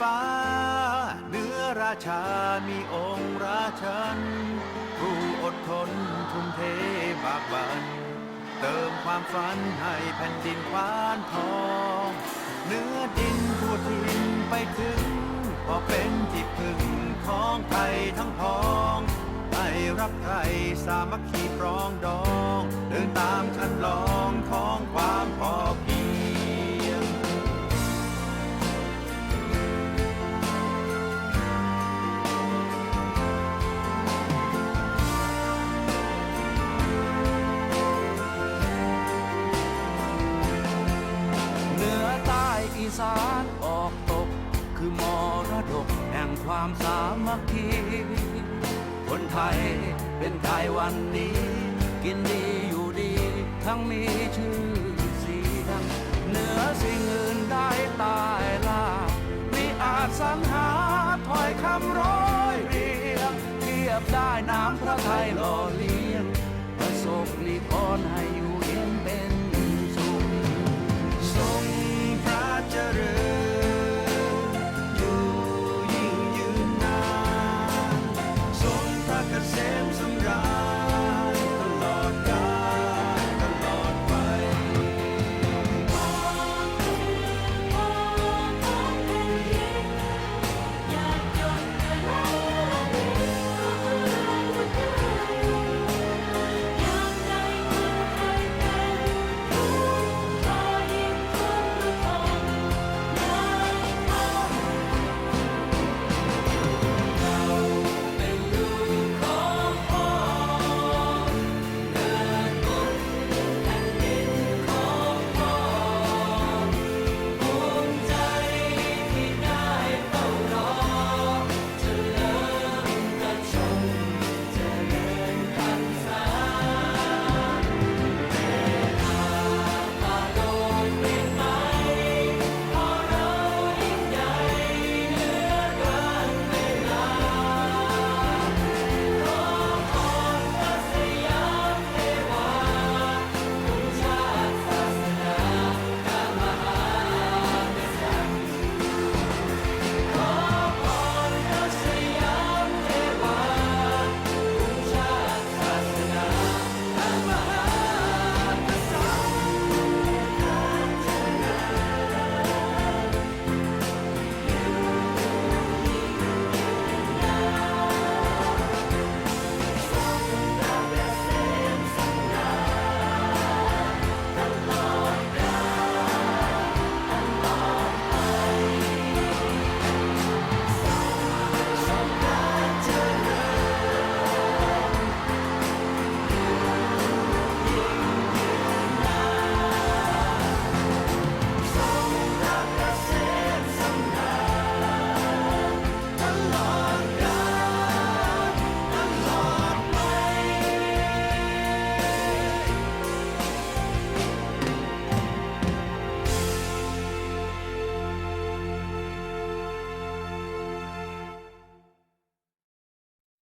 ฟ้า เนื้อราชา มีองค์ราชัน ผู้อดทนทุ่มเทบากบัน เติมความฝันให้แผ่นดินควานทองเนื้อดินทั่วทินไปถึง พอเป็นที่พึ่งของไทยทั้งพ้องให้รับใครสามัคคีปรองดอง เดินตามคันลองของความพอเพียง สารออกตก คือมรดกแห่งความสามัคคี คนไทยเป็นไทยวันนี้ กินดีอยู่ดี ทั้งมีชื่อเสียงเหนือสิ่งอื่นได้ตายลาไม่อาจสรรหาถ้อยคำร้อยเรียงเทียบได้น้ำพระไทยหล่อเลี้ย